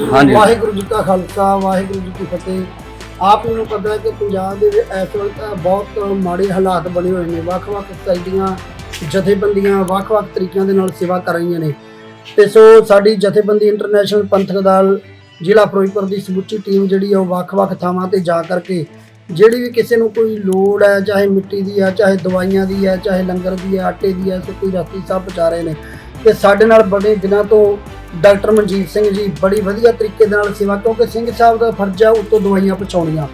ਹਾਂਜੀ। ਵਾਹਿਗੁਰੂ ਜੀ ਕਾ ਖਾਲਸਾ, ਵਾਹਿਗੁਰੂ ਜੀ ਕੀ ਫਤਿਹ। ਆਪ ਨੂੰ ਪਤਾ ਹੈ ਕਿ ਪੰਜਾਬ ਦੇ ਵਿੱਚ ਇਸ ਵਕਤ ਬਹੁਤ ਮਾੜੇ ਹਾਲਾਤ ਬਣੇ ਹੋਏ ਨੇ। ਵੱਖ-ਵੱਖ ਸੋਸਾਇਟੀਆਂ ਜਥੇਬੰਦੀਆਂ ਵੱਖ-ਵੱਖ ਤਰੀਕਿਆਂ ਦੇ ਨਾਲ ਸੇਵਾ ਕਰ ਰਹੀਆਂ ਨੇ। ਤੇ ਸੋ ਸਾਡੀ ਜਥੇਬੰਦੀ ਇੰਟਰਨੈਸ਼ਨਲ ਪੰਥਕ ਦਲ, ਜ਼ਿਲ੍ਹਾ ਫਿਰੋਜ਼ਪੁਰ ਦੀ ਸਮੁੱਚੀ ਟੀਮ ਜਿਹੜੀ ਹੈ ਉਹ ਵੱਖ-ਵੱਖ ਥਾਵਾਂ ਤੇ ਜਾ ਕਰਕੇ ਜਿਹੜੀ ਵੀ ਕਿਸੇ ਨੂੰ ਕੋਈ ਲੋੜ ਹੈ, ਚਾਹੇ ਮਿੱਟੀ ਦੀ ਹੈ ਚਾਹੇ ਦਵਾਈਆਂ ਦੀ ਹੈ ਚਾਹੇ ਲੰਗਰ ਦੀ ਹੈ ਆਟੇ ਦੀ ਹੈ ਸੁੱਕੀ ਰਾਤੀ ਸਭ ਪਹੁੰਚਾ ਰਹੇ ਨੇ। ਤੇ ਸਾਡੇ ਨਾਲ ਬੜੇ ਦਿਨਾਂ ਤੋਂ ਡਾਕਟਰ ਮਨਜੀਤ ਸਿੰਘ ਜੀ ਬੜੀ ਵਧੀਆ ਤਰੀਕੇ ਦੇ ਨਾਲ ਸੇਵਾ, ਕਿਉਂਕਿ ਸਿੰਘ ਸਾਹਿਬ ਦਾ ਫਰਜ਼ ਹੈ ਉਤੋਂ ਦਵਾਈਆਂ ਪਹੁੰਚਾਉਣੀਆਂ।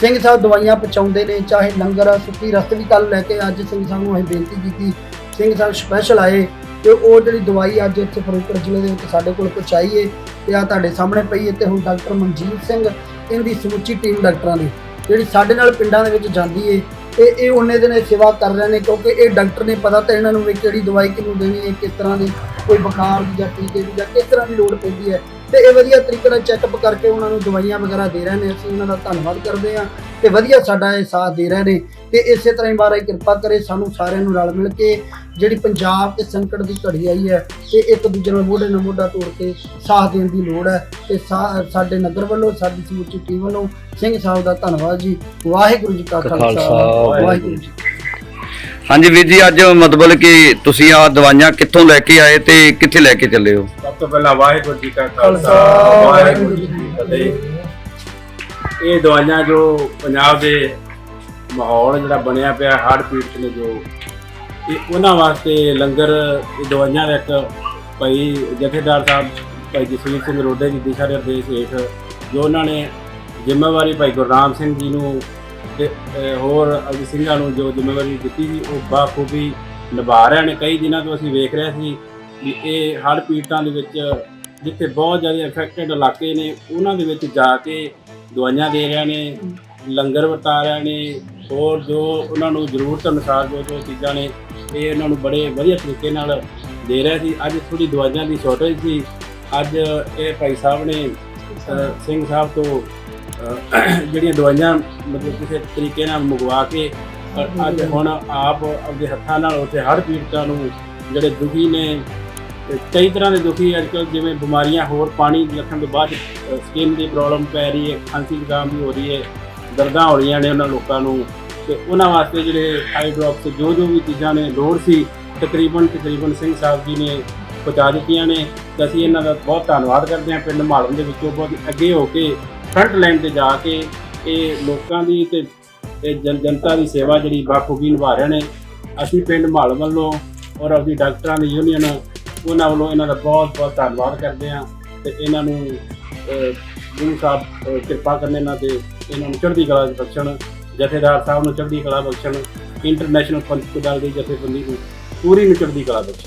ਸਿੰਘ ਸਾਹਿਬ ਦਵਾਈਆਂ ਪਹੁੰਚਾਉਂਦੇ ਨੇ, ਚਾਹੇ ਲੰਗਰ ਸੁੱਕੀ ਰਸਤ ਵੀ ਕੱਲ ਲੈ ਕੇ ਅੱਜ ਸਿੰਘ ਸਾਹਿਬ ਨੂੰ ਅਸੀਂ ਬੇਨਤੀ ਕੀਤੀ, ਸਿੰਘ ਸਾਹਿਬ ਸਪੈਸ਼ਲ ਆਏ ਤੇ ਉਹ ਜਿਹੜੀ ਦਵਾਈ ਅੱਜ ਇੱਥੇ ਫਿਰੋਜ਼ਪੁਰ ਜ਼ਿਲ੍ਹੇ ਦੇ ਵਿੱਚ ਸਾਡੇ ਕੋਲ ਪਹੁੰਚਾਈ ਏ ਤੇ ਆ ਤੁਹਾਡੇ ਸਾਹਮਣੇ ਪਈ ਏ ਤੇ ਹੁਣ ਡਾਕਟਰ ਮਨਜੀਤ ਸਿੰਘ, ਇਹਦੀ ਸਮੁੱਚੀ ਟੀਮ ਡਾਕਟਰਾਂ ਦੀ, ਜਿਹੜੀ ਸਾਡੇ ਨਾਲ ਪਿੰਡਾਂ ਦੇ ਵਿੱਚ ਜਾਂਦੀ ਏ ਤੇ ਇਹ ਉਹਨੇ ਦਿਨ ਇਹ ਸੇਵਾ ਕਰ ਰਹੇ ਨੇ ਕਿਉਂਕਿ ਇਹ ਡਾਕਟਰ ਨੇ ਪਤਾ ਤਾਂ ਇਹਨਾਂ ਨੂੰ ਵੀ ਕਿਹੜੀ ਦਵਾਈ ਕਿਹਨੂੰ ਦੇਣੀ ਹੈ, ਕਿਸ ਤਰ੍ਹਾਂ ਦੀ ਕੋਈ ਬੁਖਾਰ ਦੀ ਜਾਂ ਟੀਕੇ ਦੀ ਜਾਂ ਕਿਸ ਤਰ੍ਹਾਂ ਦੀ ਲੋੜ ਪੈਂਦੀ ਹੈ। ਤੇ ਇਹ ਵਧੀਆ ਤਰੀਕੇ ਨਾਲ ਚੈੱਕਅਪ ਕਰਕੇ ਉਹਨਾਂ ਨੂੰ ਦਵਾਈਆਂ ਵਗੈਰਾ ਦੇ ਰਹੇ ਨੇ ਅਸੀਂ ਉਹਨਾਂ ਦਾ ਧੰਨਵਾਦ ਕਰਦੇ ਹਾਂ ਤੇ ਵਧੀਆ ਸਾਡਾ ਇਹ ਸਾਥ ਦੇ ਰਹੇ ਨੇ ਤੇ ਇਸੇ ਤਰ੍ਹਾਂ ਹੀ ਮਹਾਰਾਜ ਕਿਰਪਾ ਕਰੇ ਸਾਨੂੰ ਸਾਰਿਆਂ ਨੂੰ ਰਲ ਮਿਲ ਕੇ ਜਿਹੜੀ ਪੰਜਾਬ ਤੇ ਸੰਕਟ ਦੀ ਘੜੀ ਆਈ ਹੈ ਤੇ ਇੱਕ ਦੂਜੇ ਨਾਲ ਮੋਢੇ ਨਾਲ ਮੋਢਾ ਤੋੜ ਕੇ ਸਾਥ ਦੇਣ ਦੀ ਲੋੜ ਹੈ ਤੇ ਸਾਡੇ ਨਗਰ ਵੱਲੋਂ ਸਾਡੀ ਸਮੁੱਚੀ ਟੀਮ ਵੱਲੋਂ ਸਿੰਘ ਸਾਹਿਬ ਦਾ ਧੰਨਵਾਦ ਜੀ। ਵਾਹਿਗੁਰੂ ਜੀ ਕਾ ਖਾਲਸਾ ਵਾਹਿਗੁਰੂ ਜੀ ਹਾਂਜੀ ਵੀਰ ਜੀ ਅੱਜ ਮਤਲਬ ਕਿ ਤੁਸੀਂ ਆ ਦਵਾਈਆਂ ਕਿੱਥੋਂ ਲੈ ਕੇ ਆਏ ਤੇ ਕਿੱਥੇ ਲੈ ਕੇ ਚੱਲੇ ਹੋ? ਤੋਂ ਪਹਿਲਾਂ ਵਾਹਿਗੁਰੂ ਜੀ ਕਾ ਖਾਲਸਾ, ਵਾਹਿਗੁਰੂ ਜੀ ਜੀ ਕੀ ਫਤਿਹ। ਇਹ ਦਵਾਈਆਂ ਜੋ ਪੰਜਾਬ ਦੇ ਮਾਹੌਲ ਜਿਹੜਾ ਬਣਿਆ ਪਿਆ ਹੜ੍ਹ ਪੀੜਤ ਨੇ ਜੋ ਇਹ ਉਹਨਾਂ ਵਾਸਤੇ ਲੰਗਰ ਇਹ ਦਵਾਈਆਂ ਦਾ ਇੱਕ ਭਾਈ ਜਥੇਦਾਰ ਸਾਹਿਬ ਭਾਈ ਜਸਵੀਰ ਸਿੰਘ ਰੋਡੇ ਦੀ ਦਿਸ਼ਾ ਨਿਰਦੇਸ਼ ਹੇਠ ਜੋ ਉਹਨਾਂ ਨੇ ਜ਼ਿੰਮੇਵਾਰੀ ਭਾਈ ਗੁਰਨਾਮ ਸਿੰਘ ਜੀ ਨੂੰ ਤੇ ਹੋਰ ਅਜੀ ਸਿੰਘਾਂ ਨੂੰ ਜੋ ਜ਼ਿੰਮੇਵਾਰੀ ਦਿੱਤੀ ਸੀ ਉਹ ਬਾਖੂਬੀ ਨਿਭਾ ਰਹੇ ਨੇ। ਕਈ ਦਿਨਾਂ ਤੋਂ ਅਸੀਂ ਵੇਖ ਰਹੇ ਸੀ ਵੀ ਇਹ ਹੜ੍ਹ ਪੀੜਤਾਂ ਦੇ ਵਿੱਚ ਜਿੱਥੇ ਬਹੁਤ ਜ਼ਿਆਦਾ ਇਨਫੈਕਟਡ ਇਲਾਕੇ ਨੇ, ਉਹਨਾਂ ਦੇ ਵਿੱਚ ਜਾ ਕੇ ਦਵਾਈਆਂ ਦੇ ਰਹੇ ਨੇ, ਲੰਗਰ ਵਰਤਾ ਰਹੇ ਨੇ, ਹੋਰ ਜੋ ਉਹਨਾਂ ਨੂੰ ਜ਼ਰੂਰਤ ਅਨੁਸਾਰ ਜੋ ਜੋ ਚੀਜ਼ਾਂ ਨੇ, ਇਹ ਉਹਨਾਂ ਨੂੰ ਬੜੇ ਵਧੀਆ ਤਰੀਕੇ ਨਾਲ ਦੇ ਰਹੇ ਸੀ। ਅੱਜ ਥੋੜੀ ਦਵਾਈਆਂ ਦੀ ਸ਼ਾਰਟੇਜ ਸੀ। ਅੱਜ ਇਹ ਭਾਈ ਸਾਹਿਬ ਨੇ ਸਿੰਘ ਸਾਹਿਬ ਤੋਂ ਜਿਹੜੀਆਂ ਦਵਾਈਆਂ ਮਤਲਬ ਕਿਸੇ ਤਰੀਕੇ ਨਾਲ ਮੰਗਵਾ ਕੇ ਅੱਜ ਹੁਣ ਆਪ ਆਪਣੇ ਹੱਥਾਂ ਨਾਲ ਉੱਥੇ ਹਰ ਪੀੜਤਾਂ ਨੂੰ ਜਿਹੜੇ ਦੁਖੀ ਨੇ ਕਈ ਤਰ੍ਹਾਂ ਦੇ ਦੁਖੀ ਅੱਜ ਕੱਲ੍ਹ ਜਿਵੇਂ ਬਿਮਾਰੀਆਂ, ਹੋਰ ਪਾਣੀ ਲੱਖਣ ਤੋਂ ਬਾਅਦ ਸਕਿਨ ਦੀ ਪ੍ਰੋਬਲਮ ਪੈ ਰਹੀ ਹੈ, ਖਾਂਸੀ ਜ਼ੁਕਾਮ ਵੀ ਹੋ ਰਹੀ ਹੈ, ਦਰਦਾਂ ਹੋ ਰਹੀਆਂ ਨੇ ਉਹਨਾਂ ਲੋਕਾਂ ਨੂੰ। ਤੇ ਉਹਨਾਂ ਵਾਸਤੇ ਜਿਹੜੇ ਆਈ ਡ੍ਰੌਪਸ ਜੋ ਜੋ ਵੀ ਚੀਜ਼ਾਂ ਨੇ, ਲੋੜ ਸੀ, ਤਕਰੀਬਨ ਤਕਰੀਬਨ ਸਿੰਘ ਸਾਹਿਬ ਜੀ ਨੇ ਪਹੁੰਚਾ ਦਿੱਤੀਆਂ ਨੇ। ਤੇ ਅਸੀਂ ਇਹਨਾਂ ਦਾ ਬਹੁਤ ਧੰਨਵਾਦ ਕਰਦੇ ਹਾਂ ਪਿੰਡ ਮਾਲਮ ਦੇ ਵਿੱਚੋਂ, ਬਹੁਤ ਅੱਗੇ ਹੋ ਕੇ ਫਰੰਟ ਲਾਈਨ ਤੇ ਜਾ ਕੇ ਇਹ ਲੋਕਾਂ ਦੀ ਤੇ ਤੇ ਜਨਤਾ ਦੀ ਸੇਵਾ ਜਿਹੜੀ ਬਾਖੂਬੀ ਨਿਭਾ ਰਹੇ ਨੇ। ਅਸੀਂ ਪਿੰਡ ਮਾਲਮ ਵੱਲੋਂ ਔਰ ਆਪਣੀ ਡਾਕਟਰਾਂ ਦੀ ਯੂਨੀਅਨ ਉਹਨਾਂ ਵੱਲੋਂ ਇਹਨਾਂ ਦਾ ਬਹੁਤ ਬਹੁਤ ਧੰਨਵਾਦ ਕਰਦੇ ਹਾਂ ਤੇ ਇਹਨਾਂ ਨੂੰ ਗੁਰੂ ਸਾਹਿਬ ਕਿਰਪਾ ਕਰਨ ਇਹਨਾਂ ਤੇ ਇਹਨਾਂ ਨੂੰ ਚੜ੍ਹਦੀ ਕਲਾ ਬਖਸ਼ਣ, ਜਥੇਦਾਰ ਸਾਹਿਬ ਨੂੰ ਚੜ੍ਹਦੀ ਕਲਾ ਬਖਸ਼ਣ, ਇੰਟਰਨੈਸ਼ਨਲ ਪੰਥ ਦਲ ਦੀ ਜਥੇਬੰਦੀ ਨੂੰ ਪੂਰੀ ਨੂੰ ਚੜ੍ਹਦੀ ਕਲਾ ਬਖਸ਼ਣ।